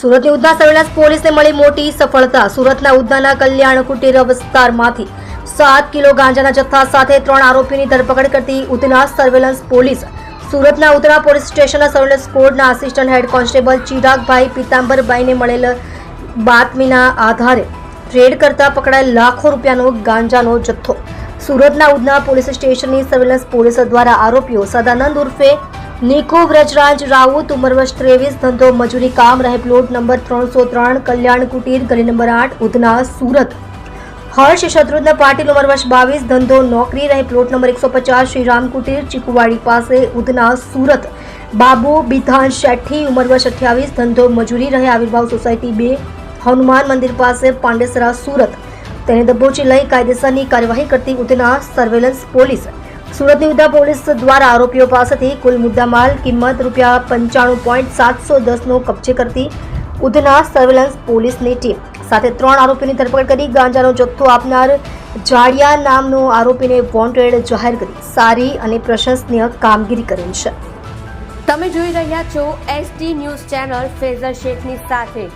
સુરતની ઉધના સર્વેલન્સ પોલીસને મળી મોટી સફળતા. સુરતના ઉધનાના કલ્યાણ કુટીર વિસ્તારમાંથી સાત કિલો ગાંજાના જથ્થા સાથે ત્રણ આરોપીની ધરપકડ કરતી ઉધના સર્વેલન્સ પોલીસ. સુરતના ઉધના પોલીસ સ્ટેશનના સર્વેલન્સ સ્કોડના આસિસ્ટન્ટ હેડ કોન્સ્ટેબલ ચિરાગભાઈ પીતાંબરભાઈને મળેલ બાતમીના આધારે રેડ કરતા પકડાયેલ લાખો રૂપિયાનો ગાંજાનો જથ્થો. સુરતના ઉધના પોલીસ સ્ટેશનની સર્વેલન્સ પોલીસ દ્વારા આરોપીઓ સદાનંદ ઉર્ફે નિકો વ્રજરાજ રાઉત, ઉંમર વર્ષ ત્રેવીસ, ધંધો, મજૂરી, કામ રહે પ્લોટ નંબર ત્રણસો ત્રણ, કલ્યાણ કુટીર, ગલી નંબર આઠ, ઉધના, સુરત. હર્ષ શત્રુઘ્ન પાટીલ, ઉંમર વર્ષ બાવીસ, ધંધો, નોકરી રહે પ્લોટ નંબર એકસો પચાસ, શ્રીરામ કુટીર, ચીકુવાડી પાસે, ઉધના, સુરત. બાબુ બિધાન શેઠી, ઉંમર વર્ષ અઠ્યાવીસ, ધંધો, મજૂરી, રહે, આવિર્ભાવ સોસાયટી બે, હનુમાન મંદિર પાસે, પાંડેસરા, સુરત. તેને દબોચી લઈ કાયદેસરની કાર્યવાહી કરતી ઉધના સર્વેલન્સ પોલીસ સુરતની ઉધના પોલીસ દ્વારા આરોપીઓ પાસેથી કુલ મુદ્દામાલ કિંમત રૂપિયા પંચાણું પોઈન્ટ સાતસો દસનો કબજે કરતી ઉધના સર્વેલન્સ પોલીસની ટીમ. સાથે ત્રણ આરોપીની ધરપકડ કરી ગાંજાનો જથ્થો આપનાર જાડિયા નામનો આરોપીને વોન્ટેડ જાહેર કરી. સારી અને પ્રશંસનીય કામગીરી કરી છે. તમે જોઈ રહ્યા છો એસટી ન્યૂઝ ચેનલ ફેઝર શેખની સાથે.